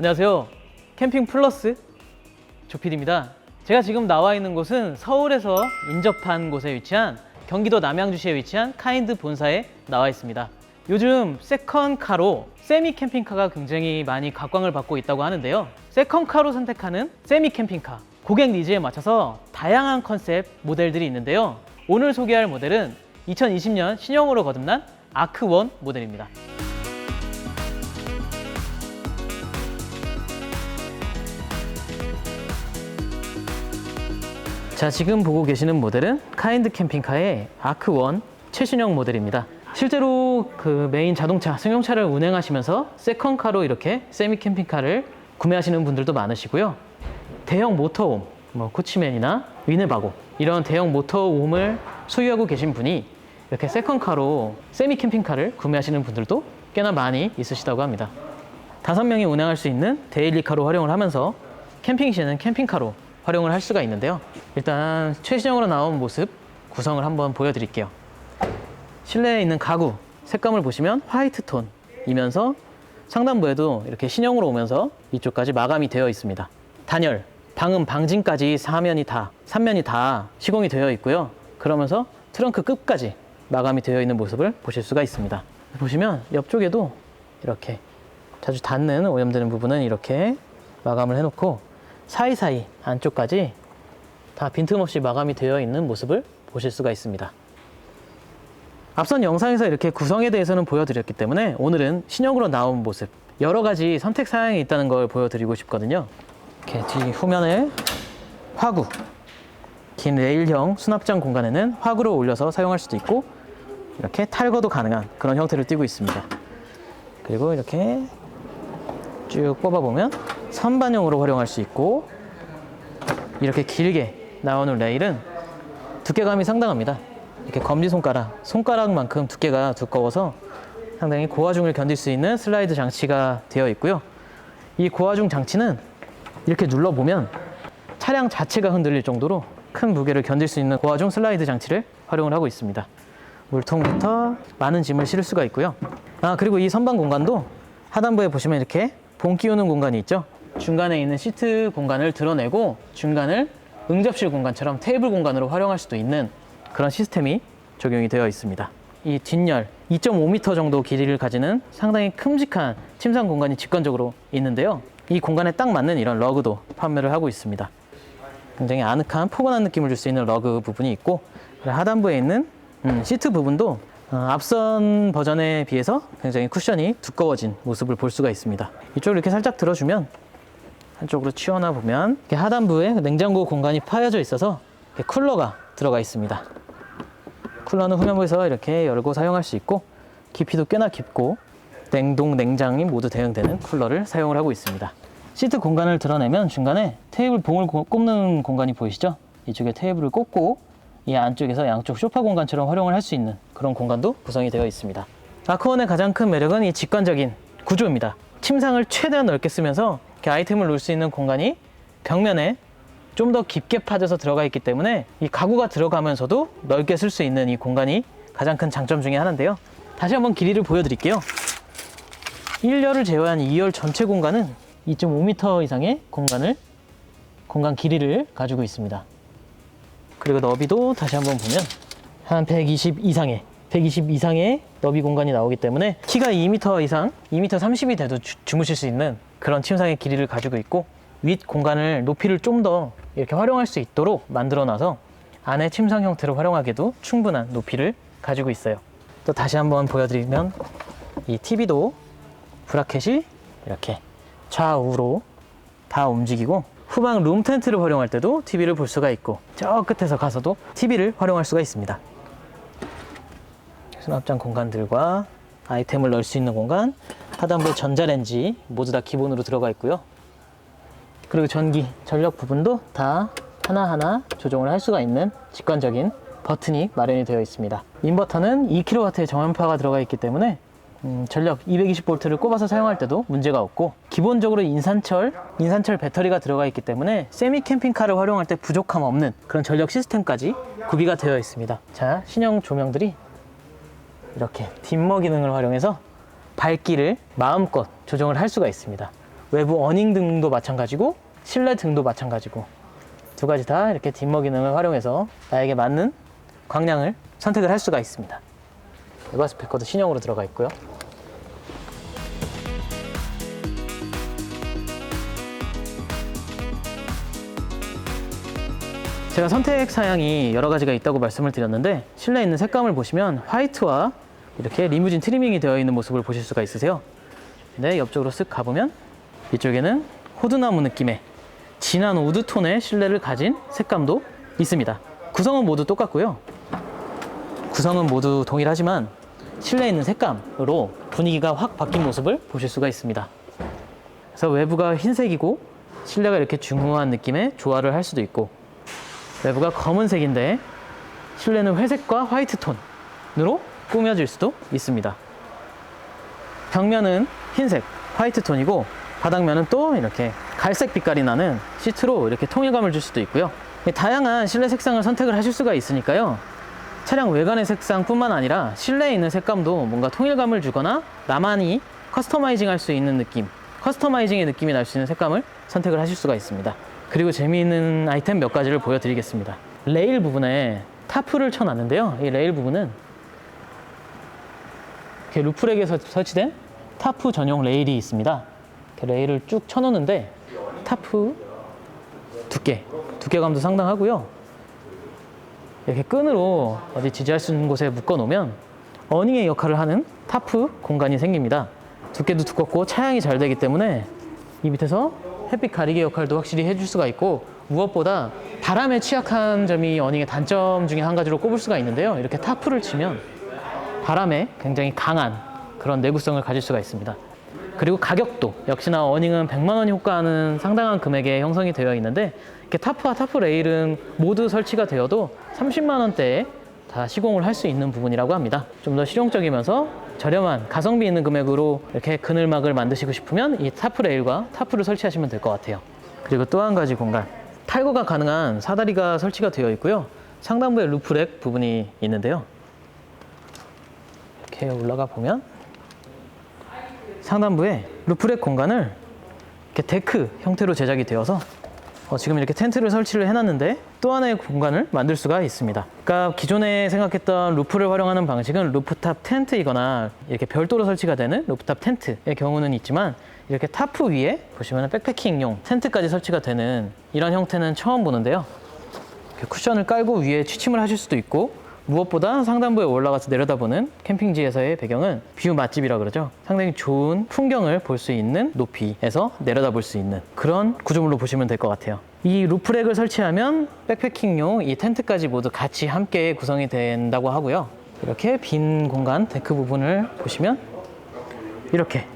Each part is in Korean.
안녕하세요. 캠핑 플러스 조필입니다. 제가 지금 나와 있는 곳은 서울에서 인접한 곳에 위치한 경기도 남양주시에 위치한 카인드 본사에 나와 있습니다. 요즘 세컨카로 세미 캠핑카가 굉장히 많이 각광을 받고 있다고 하는데요. 세컨카로 선택하는 세미 캠핑카 고객 니즈에 맞춰서 다양한 컨셉 모델들이 있는데요. 오늘 소개할 모델은 2020년 신형으로 거듭난 아크1 모델입니다. 자, 지금 보고 계시는 모델은 카인드 캠핑카의 아크1 최신형 모델입니다. 실제로 그 메인 자동차, 승용차를 운행하시면서 세컨카로 이렇게 세미 캠핑카를 구매하시는 분들도 많으시고요. 대형 모터홈, 뭐 코치맨이나 위네바고 이런 대형 모터홈을 소유하고 계신 분이 이렇게 세컨카로 세미 캠핑카를 구매하시는 분들도 꽤나 많이 있으시다고 합니다. 다섯 명이 운행할 수 있는 데일리카로 활용을 하면서 캠핑 시에는 캠핑카로 활용을 할 수가 있는데요. 일단 최신형으로 나온 모습 구성을 한번 보여드릴게요. 실내에 있는 가구 색감을 보시면 화이트 톤이면서 상단부에도 이렇게 신형으로 오면서 이쪽까지 마감이 되어 있습니다. 단열, 방음, 방진까지 사면이 다, 삼면이 다 시공이 되어 있고요. 그러면서 트렁크 끝까지 마감이 되어 있는 모습을 보실 수가 있습니다. 보시면 옆쪽에도 이렇게 자주 닿는 오염되는 부분은 이렇게 마감을 해놓고 사이사이 안쪽까지 다 빈틈없이 마감이 되어 있는 모습을 보실 수가 있습니다. 앞선 영상에서 이렇게 구성에 대해서는 보여드렸기 때문에 오늘은 신형으로 나온 모습 여러 가지 선택 사양이 있다는 걸 보여드리고 싶거든요. 이렇게 뒤 후면에 화구 긴 레일형 수납장 공간에는 화구를 올려서 사용할 수도 있고 이렇게 탈거도 가능한 그런 형태를 띠고 있습니다. 그리고 이렇게 쭉 뽑아보면 선반용으로 활용할 수 있고 이렇게 길게 나오는 레일은 두께감이 상당합니다. 이렇게 검지손가락, 손가락만큼 두께가 두꺼워서 상당히 고화중을 견딜 수 있는 슬라이드 장치가 되어 있고요. 이 고화중 장치는 이렇게 눌러보면 차량 자체가 흔들릴 정도로 큰 무게를 견딜 수 있는 고화중 슬라이드 장치를 활용을 하고 있습니다. 물통부터 많은 짐을 실을 수가 있고요. 아, 그리고 이 선반 공간도 하단부에 보시면 이렇게 봉 끼우는 공간이 있죠. 중간에 있는 시트 공간을 드러내고 중간을 응접실 공간처럼 테이블 공간으로 활용할 수도 있는 그런 시스템이 적용이 되어 있습니다. 이 뒷열 2.5m 정도 길이를 가지는 상당히 큼직한 침상 공간이 직관적으로 있는데요. 이 공간에 딱 맞는 이런 러그도 판매를 하고 있습니다. 굉장히 아늑한 포근한 느낌을 줄 수 있는 러그 부분이 있고 하단부에 있는 음, 시트 부분도 어, 앞선 버전에 비해서 굉장히 쿠션이 두꺼워진 모습을 볼 수가 있습니다. 이쪽을 이렇게 살짝 들어주면 한쪽으로 치워놔 보면 하단부에 냉장고 공간이 파여져 있어서 쿨러가 들어가 있습니다. 쿨러는 후면부에서 이렇게 열고 사용할 수 있고 깊이도 꽤나 깊고 냉동, 냉장이 모두 대응되는 쿨러를 사용을 하고 있습니다. 시트 공간을 드러내면 중간에 테이블 봉을 고- 꼽는 공간이 보이시죠? 이쪽에 테이블을 꼽고 이 안쪽에서 양쪽 소파 공간처럼 활용을 할 수 있는 그런 공간도 구성이 되어 있습니다. 아크원의 가장 큰 매력은 이 직관적인 구조입니다. 침상을 최대한 넓게 쓰면서 이렇게 아이템을 놓을 수 있는 공간이 벽면에 좀 더 깊게 파져서 들어가 있기 때문에 이 가구가 들어가면서도 넓게 쓸 수 있는 이 공간이 가장 큰 장점 중에 하나인데요. 다시 한번 길이를 보여드릴게요. 1열을 제외한 2열 전체 공간은 2.5m 이상의 공간을 공간 길이를 가지고 있습니다. 그리고 너비도 다시 한번 보면 한 120 이상의 120 이상의 너비 공간이 나오기 때문에 키가 2m 이상, 2m 30이 돼도 주, 주무실 수 있는 그런 침상의 길이를 가지고 있고 윗 공간을 높이를 좀 더 이렇게 활용할 수 있도록 만들어 놔서 안에 침상 형태로 활용하기도 충분한 높이를 가지고 있어요. 또 다시 한번 보여드리면 이 TV도 브라켓이 이렇게 좌우로 다 움직이고 후방 룸 텐트를 활용할 때도 TV를 볼 수가 있고 저 끝에서 가서도 TV를 활용할 수가 있습니다. 수납장 공간들과 아이템을 넣을 수 있는 공간, 하단부에 전자레인지 모두 다 기본으로 들어가 있고요. 그리고 전기, 전력 부분도 다 하나하나 조정을 할 수가 있는 직관적인 버튼이 마련이 되어 있습니다. 인버터는 2kW의 정연파가 들어가 있기 때문에 음, 전력 220V를 꼽아서 사용할 때도 문제가 없고 기본적으로 인산철, 인산철 배터리가 들어가 있기 때문에 세미 캠핑카를 활용할 때 부족함 없는 그런 전력 시스템까지 구비가 되어 있습니다. 자, 신형 조명들이 이렇게 dim머 기능을 활용해서 밝기를 마음껏 조정을 할 수가 있습니다. 외부 어닝 등도 마찬가지고 실내 등도 마찬가지고 두 가지 다 이렇게 dim머 기능을 활용해서 나에게 맞는 광량을 선택을 할 수가 있습니다. 외부 스피커도 신형으로 들어가 있고요. 제가 선택 사양이 여러 가지가 있다고 말씀을 드렸는데 실내에 있는 색감을 보시면 화이트와 이렇게 리무진 트리밍이 되어 있는 모습을 보실 수가 있으세요. 네, 옆쪽으로 쓱 가보면 이쪽에는 호두나무 느낌의 진한 우드톤의 실내를 가진 색감도 있습니다. 구성은 모두 똑같고요. 구성은 모두 동일하지만 실내에 있는 색감으로 분위기가 확 바뀐 모습을 보실 수가 있습니다. 그래서 외부가 흰색이고 실내가 이렇게 중후한 느낌의 조화를 할 수도 있고 외부가 검은색인데 실내는 회색과 화이트 톤으로 꾸며질 수도 있습니다. 벽면은 흰색, 화이트 톤이고 바닥면은 또 이렇게 갈색 빛깔이 나는 시트로 이렇게 통일감을 줄 수도 있고요. 다양한 실내 색상을 선택을 하실 수가 있으니까요. 차량 외관의 색상뿐만 아니라 실내에 있는 색감도 뭔가 통일감을 주거나 나만이 커스터마이징 할 수 있는 느낌, 커스터마이징의 느낌이 날 수 있는 색감을 선택을 하실 수가 있습니다. 그리고 재미있는 아이템 몇 가지를 보여드리겠습니다. 레일 부분에 타프를 쳐놨는데요. 이 레일 부분은 이렇게 루프렉에 서- 설치된 타프 전용 레일이 있습니다. 이렇게 레일을 쭉 쳐놓는데 타프 두께, 두께감도 상당하고요. 이렇게 끈으로 어디 지지할 수 있는 곳에 묶어 놓으면 어닝의 역할을 하는 타프 공간이 생깁니다. 두께도 두껍고 차양이 잘 되기 때문에 이 밑에서 햇빛 가리개 역할도 확실히 해줄 수가 있고 무엇보다 바람에 취약한 점이 어닝의 단점 중에 한 가지로 꼽을 수가 있는데요. 이렇게 타프를 치면 바람에 굉장히 강한 그런 내구성을 가질 수가 있습니다. 그리고 가격도 역시나 어닝은 100만 원이 호가하는 상당한 금액에 형성이 되어 있는데 이렇게 타프와 타프 레일은 모두 설치가 되어도 30만 원대에 다 시공을 할 수 있는 부분이라고 합니다. 좀 더 실용적이면서 저렴한 가성비 있는 금액으로 이렇게 그늘막을 만드시고 싶으면 이 타프 레일과 타프를 설치하시면 될 것 같아요. 그리고 또 한 가지 공간 탈거가 가능한 사다리가 설치가 되어 있고요. 상단부에 루프렉 부분이 있는데요. 이렇게 올라가 보면 상단부에 루프렉 공간을 이렇게 데크 형태로 제작이 되어서 어, 지금 이렇게 텐트를 설치를 해놨는데 또 하나의 공간을 만들 수가 있습니다. 그러니까 기존에 생각했던 루프를 활용하는 방식은 루프탑 텐트이거나 이렇게 별도로 설치가 되는 루프탑 텐트의 경우는 있지만 이렇게 타프 위에 보시면 백패킹용 텐트까지 설치가 되는 이런 형태는 처음 보는데요. 쿠션을 깔고 위에 취침을 하실 수도 있고 무엇보다 상단부에 올라가서 내려다보는 캠핑지에서의 배경은 뷰 맛집이라 그러죠. 상당히 좋은 풍경을 볼 수 있는 높이에서 내려다볼 수 있는 그런 구조물로 보시면 될 것 같아요. 이 루프렉을 설치하면 백패킹용 이 텐트까지 모두 같이 함께 구성이 된다고 하고요. 이렇게 빈 공간 데크 부분을 보시면 이렇게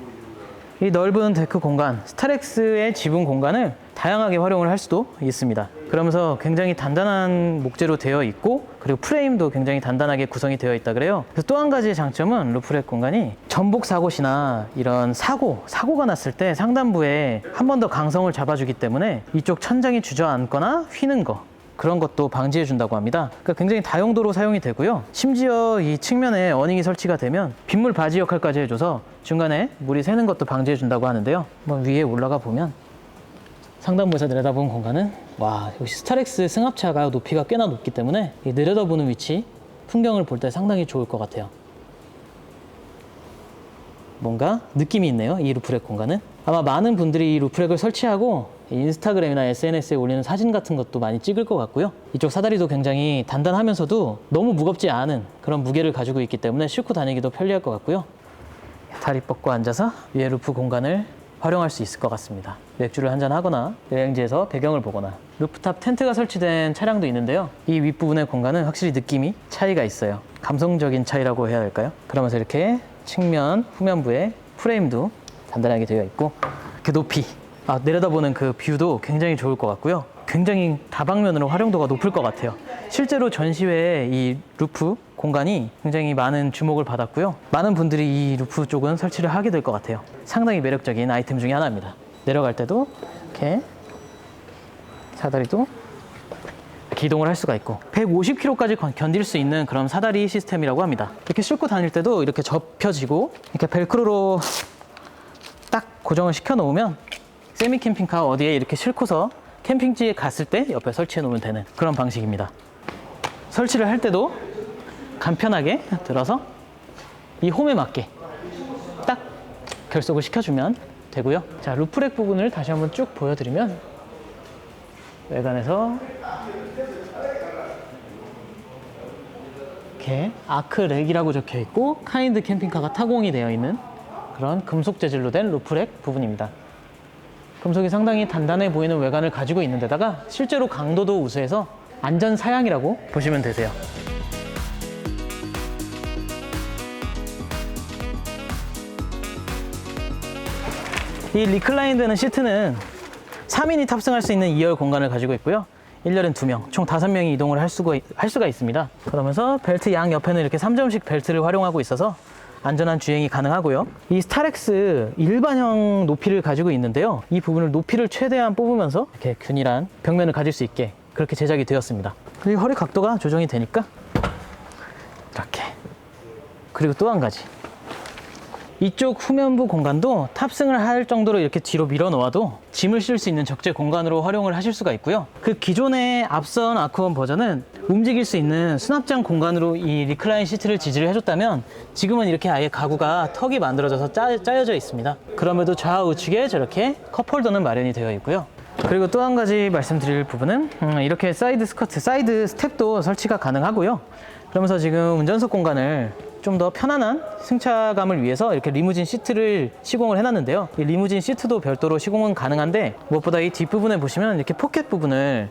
이 넓은 데크 공간, 스타렉스의 지붕 공간을 다양하게 활용을 할 수도 있습니다. 그러면서 굉장히 단단한 목재로 되어 있고 그리고 프레임도 굉장히 단단하게 구성이 되어 있다 그래요. 그래서 또 한 가지의 장점은 루프렉 공간이 전복 사고시나 이런 사고, 사고가 났을 때 상단부에 한 번 더 강성을 잡아주기 때문에 이쪽 천장이 주저앉거나 휘는 거 그런 것도 방지해 준다고 합니다. 그러니까 굉장히 다용도로 사용이 되고요. 심지어 이 측면에 어닝이 설치가 되면 빗물 바지 역할까지 해줘서 중간에 물이 새는 것도 방지해 준다고 하는데요. 한번 위에 올라가 보면 상단부에서 내려다보는 공간은 와 역시 스타렉스 승합차가 높이가 꽤나 높기 때문에 이 내려다보는 위치 풍경을 볼 때 상당히 좋을 것 같아요. 뭔가 느낌이 있네요. 이 루프렉 공간은. 아마 많은 분들이 이 루프렉을 설치하고 인스타그램이나 SNS에 올리는 사진 같은 것도 많이 찍을 것 같고요. 이쪽 사다리도 굉장히 단단하면서도 너무 무겁지 않은 그런 무게를 가지고 있기 때문에 싣고 다니기도 편리할 것 같고요. 다리 뻗고 앉아서 위에 루프 공간을 활용할 수 있을 것 같습니다. 맥주를 한잔 하거나 여행지에서 배경을 보거나 루프탑 텐트가 설치된 차량도 있는데요. 이 윗부분의 공간은 확실히 느낌이 차이가 있어요. 감성적인 차이라고 해야 할까요? 그러면서 이렇게 측면, 후면부에 프레임도 단단하게 되어 있고 이렇게 높이 아, 내려다보는 그 뷰도 굉장히 좋을 것 같고요. 굉장히 다방면으로 활용도가 높을 것 같아요. 실제로 전시회에 이 루프 공간이 굉장히 많은 주목을 받았고요. 많은 분들이 이 루프 쪽은 설치를 하게 될 것 같아요. 상당히 매력적인 아이템 중에 하나입니다. 내려갈 때도 이렇게 사다리도 기동을 할 수가 있고 150kg까지 견딜 수 있는 그런 사다리 시스템이라고 합니다. 이렇게 싣고 다닐 때도 이렇게 접혀지고 이렇게 벨크로로 딱 고정을 시켜 놓으면 세미 캠핑카 어디에 이렇게 싣고서 캠핑지에 갔을 때 옆에 설치해 놓으면 되는 그런 방식입니다. 설치를 할 때도 간편하게 들어서 이 홈에 맞게 딱 결속을 시켜주면 되고요. 자, 루프렉 부분을 다시 한번 쭉 보여드리면 외관에서 이렇게 아크렉이라고 적혀 있고 카인드 캠핑카가 타공이 되어 있는 그런 금속 재질로 된 루프렉 부분입니다. 금속이 상당히 단단해 보이는 외관을 가지고 있는 데다가 실제로 강도도 우수해서 안전 사양이라고 보시면 되세요. 이 리클라인 되는 시트는 3인이 탑승할 수 있는 2열 공간을 가지고 있고요. 1열엔 2명, 총 5명이 이동을 할 수가, 할 수가 있습니다. 그러면서 벨트 양 옆에는 이렇게 3점식 벨트를 활용하고 있어서 안전한 주행이 가능하고요. 이 스타렉스 일반형 높이를 가지고 있는데요. 이 부분을 높이를 최대한 뽑으면서 이렇게 균일한 벽면을 가질 수 있게 그렇게 제작이 되었습니다. 그리고 허리 각도가 조정이 되니까 이렇게. 그리고 또 한 가지. 이쪽 후면부 공간도 탑승을 할 정도로 이렇게 뒤로 밀어 놓아도 짐을 실 수 있는 적재 공간으로 활용을 하실 수가 있고요. 그 기존의 앞선 아쿠원 버전은 움직일 수 있는 수납장 공간으로 이 리클라인 시트를 지지를 해줬다면 지금은 이렇게 아예 가구가 턱이 만들어져서 짜, 짜여져 있습니다. 그럼에도 좌우측에 저렇게 컵홀더는 마련이 되어 있고요. 그리고 또 한 가지 말씀드릴 부분은 음, 이렇게 사이드 스커트, 사이드 스텝도 설치가 가능하고요. 그러면서 지금 운전석 공간을 좀 더 편안한 승차감을 위해서 이렇게 리무진 시트를 시공을 해놨는데요. 이 리무진 시트도 별도로 시공은 가능한데 무엇보다 이 뒷부분에 보시면 이렇게 포켓 부분을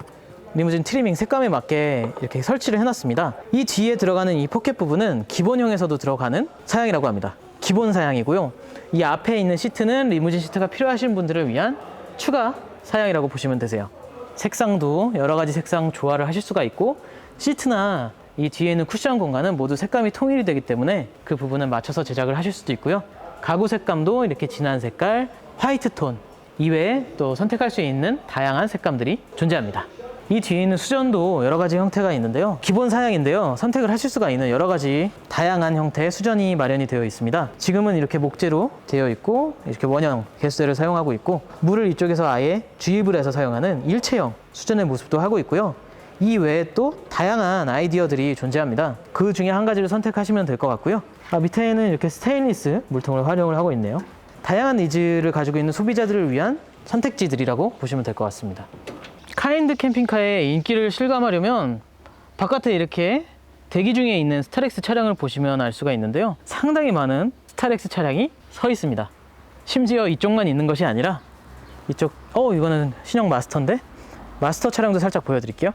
리무진 트리밍 색감에 맞게 이렇게 설치를 해놨습니다. 이 뒤에 들어가는 이 포켓 부분은 기본형에서도 들어가는 사양이라고 합니다. 기본 사양이고요. 이 앞에 있는 시트는 리무진 시트가 필요하신 분들을 위한 추가 사양이라고 보시면 되세요. 색상도 여러 가지 색상 조화를 하실 수가 있고 시트나 이 뒤에 있는 쿠션 공간은 모두 색감이 통일이 되기 때문에 그 부분을 맞춰서 제작을 하실 수도 있고요. 가구 색감도 이렇게 진한 색깔, 화이트 톤 이외에 또 선택할 수 있는 다양한 색감들이 존재합니다. 이 뒤에 있는 수전도 여러 가지 형태가 있는데요. 기본 사양인데요. 선택을 하실 수가 있는 여러 가지 다양한 형태의 수전이 마련이 되어 있습니다. 지금은 이렇게 목재로 되어 있고 이렇게 원형 개수대를 사용하고 있고 물을 이쪽에서 아예 주입을 해서 사용하는 일체형 수전의 모습도 하고 있고요. 이 외에 또 다양한 아이디어들이 존재합니다. 그 중에 한 가지를 선택하시면 될 것 같고요. 아, 밑에는 이렇게 스테인리스 물통을 활용을 하고 있네요. 다양한 니즈를 가지고 있는 소비자들을 위한 선택지들이라고 보시면 될 것 같습니다. 카인드 캠핑카의 인기를 실감하려면 바깥에 이렇게 대기 중에 있는 스타렉스 차량을 보시면 알 수가 있는데요. 상당히 많은 스타렉스 차량이 서 있습니다. 심지어 이쪽만 있는 것이 아니라 이쪽, 어, 이거는 신형 마스터인데? 마스터 차량도 살짝 보여드릴게요.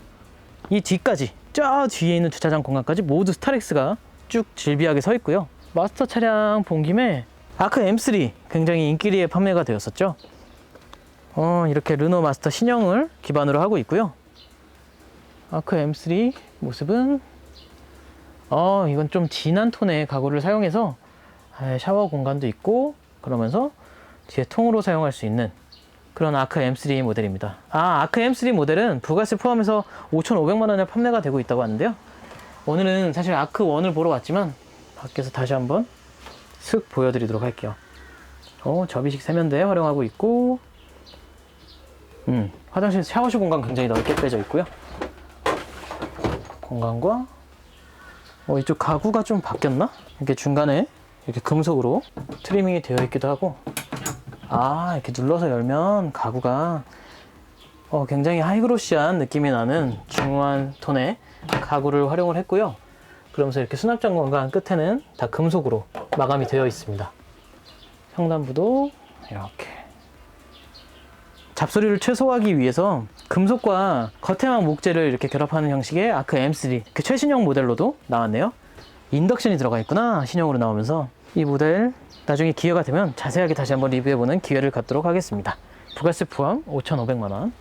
이 뒤까지, 저 뒤에 있는 주차장 공간까지 모두 스타렉스가 쭉 질비하게 서 있고요. 마스터 차량 본 김에 아크 M3 굉장히 인기리에 판매가 되었었죠. 어, 이렇게 르노 마스터 신형을 기반으로 하고 있고요. 아크 M3 모습은 어, 이건 좀 진한 톤의 가구를 사용해서 아, 샤워 공간도 있고 그러면서 뒤에 통으로 사용할 수 있는 그런 아크 M3 모델입니다. 아, 아크 M3 모델은 부가세 포함해서 5,500만 원에 판매가 되고 있다고 하는데요. 오늘은 사실 아크 1을 보러 왔지만 밖에서 다시 한번 슥 보여드리도록 할게요. 어, 접이식 세면대 활용하고 있고 음, 화장실 샤워실 공간 굉장히 넓게 빼져 있고요. 공간과 어, 이쪽 가구가 좀 바뀌었나? 이렇게 중간에 이렇게 금속으로 트리밍이 되어 있기도 하고 아 이렇게 눌러서 열면 가구가 어, 굉장히 하이그로시한 느낌이 나는 중후한 톤의 가구를 활용을 했고요. 그러면서 이렇게 수납장 공간 끝에는 다 금속으로 마감이 되어 있습니다. 상단부도 이렇게 잡소리를 최소화하기 위해서 금속과 겉에만 목재를 이렇게 결합하는 형식의 아크 M3 그 최신형 모델로도 나왔네요. 인덕션이 들어가 있구나 신형으로 나오면서 이 모델 나중에 기회가 되면 자세하게 다시 한번 리뷰해보는 기회를 갖도록 하겠습니다. 부가세 포함 5,500만 원.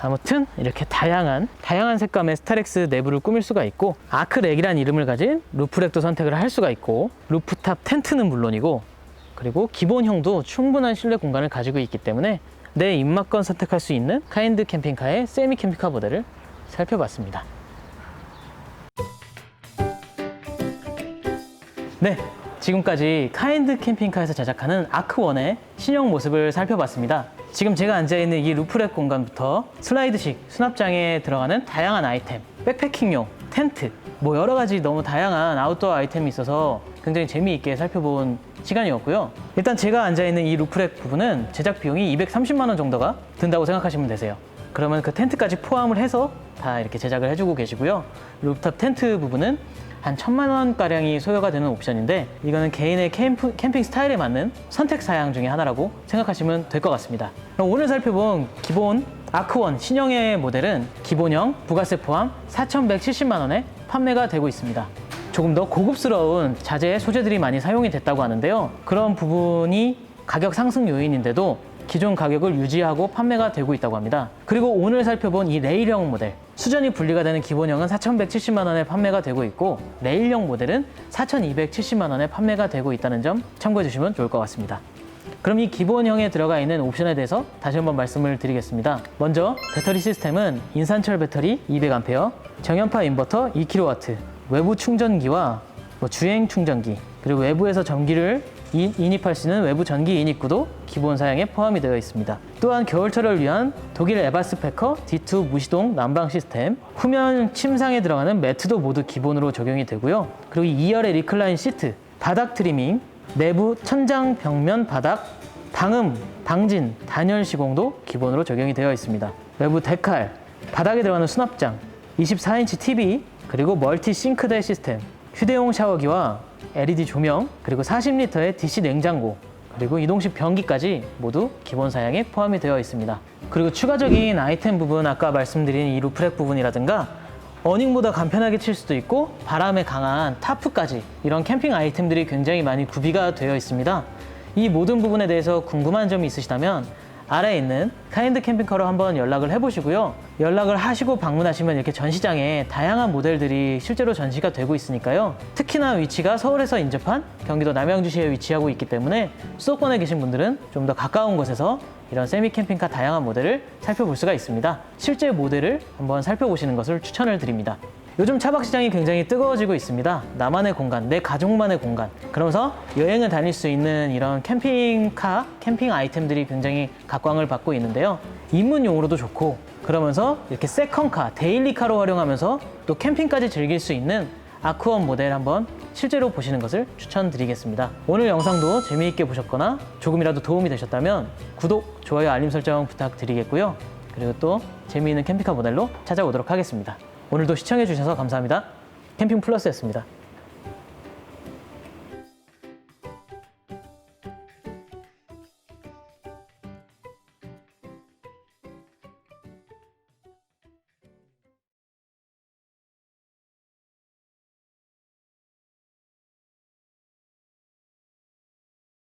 아무튼 이렇게 다양한 다양한 색감의 스타렉스 내부를 꾸밀 수가 있고 아크렉이란 이름을 가진 루프렉도 선택을 할 수가 있고 루프탑 텐트는 물론이고 그리고 기본형도 충분한 실내 공간을 가지고 있기 때문에 내 입맛권 선택할 수 있는 카인드 캠핑카의 세미 캠핑카 모델을 살펴봤습니다. 네, 지금까지 카인드 캠핑카에서 제작하는 아크원의 신형 모습을 살펴봤습니다. 지금 제가 앉아있는 이 루프렉 공간부터 슬라이드식 수납장에 들어가는 다양한 아이템, 백패킹용, 텐트, 뭐 여러 가지 너무 다양한 아웃도어 아이템이 있어서 굉장히 재미있게 살펴본 시간이었고요. 일단 제가 앉아있는 이 루프렉 부분은 제작 비용이 230만 원 정도가 든다고 생각하시면 되세요. 그러면 그 텐트까지 포함을 해서 다 이렇게 제작을 해주고 계시고요. 루프탑 텐트 부분은 한 천만 원 가량이 소요가 되는 옵션인데 이거는 개인의 캠프, 캠핑 스타일에 맞는 선택 사양 중에 하나라고 생각하시면 될 것 같습니다. 그럼 오늘 살펴본 기본 아크원 신형의 모델은 기본형 부가세 포함 4,170만 원에 판매가 되고 있습니다. 조금 더 고급스러운 자재 소재들이 많이 사용이 됐다고 하는데요. 그런 부분이 가격 상승 요인인데도 기존 가격을 유지하고 판매가 되고 있다고 합니다. 그리고 오늘 살펴본 이 레일형 모델 수전이 분리가 되는 기본형은 4,170만 원에 판매가 되고 있고 레일형 모델은 4,270만 원에 판매가 되고 있다는 점 참고해 주시면 좋을 것 같습니다. 그럼 이 기본형에 들어가 있는 옵션에 대해서 다시 한번 말씀을 드리겠습니다. 먼저 배터리 시스템은 인산철 배터리 200A, 정연파 인버터 2kW, 외부 충전기와 뭐 주행 충전기, 그리고 외부에서 전기를 이- 있는 외부 전기 인입구도 기본 사양에 포함이 되어 있습니다. 또한 겨울철을 위한 독일 에바스 패커 D2 무시동 난방 시스템, 후면 침상에 들어가는 매트도 모두 기본으로 적용이 되고요. 그리고 2열의 리클라인 시트, 바닥 트리밍, 내부 천장 벽면 바닥, 방음, 방진, 단열 시공도 기본으로 적용이 되어 있습니다. 외부 데칼, 바닥에 들어가는 수납장, 24인치 TV, 그리고 멀티 싱크대 시스템, 휴대용 샤워기와 LED 조명, 그리고 40리터의 DC 냉장고, 그리고 이동식 변기까지 모두 기본 사양에 포함이 되어 있습니다. 그리고 추가적인 아이템 부분 아까 말씀드린 이 루프렉 부분이라든가 어닝보다 간편하게 칠 수도 있고 바람에 강한 타프까지 이런 캠핑 아이템들이 굉장히 많이 구비가 되어 있습니다. 이 모든 부분에 대해서 궁금한 점이 있으시다면 아래에 있는 카인드 캠핑카로 한번 연락을 해보시고요. 연락을 하시고 방문하시면 이렇게 전시장에 다양한 모델들이 실제로 전시가 되고 있으니까요. 특히나 위치가 서울에서 인접한 경기도 남양주시에 위치하고 있기 때문에 수도권에 계신 분들은 좀 더 가까운 곳에서 이런 세미 캠핑카 다양한 모델을 살펴볼 수가 있습니다. 실제 모델을 한번 살펴보시는 것을 추천을 드립니다. 요즘 차박 시장이 굉장히 뜨거워지고 있습니다. 나만의 공간, 내 가족만의 공간. 그러면서 여행을 다닐 수 있는 이런 캠핑카, 캠핑 아이템들이 굉장히 각광을 받고 있는데요. 입문용으로도 좋고, 그러면서 이렇게 세컨카, 데일리카로 활용하면서 또 캠핑까지 즐길 수 있는 아쿠원 모델 한번 실제로 보시는 것을 추천드리겠습니다. 오늘 영상도 재미있게 보셨거나 조금이라도 도움이 되셨다면 구독, 좋아요, 알림 설정 부탁드리겠고요. 그리고 또 재미있는 캠핑카 모델로 찾아오도록 하겠습니다. 오늘도 시청해주셔서 감사합니다. 캠핑 플러스였습니다.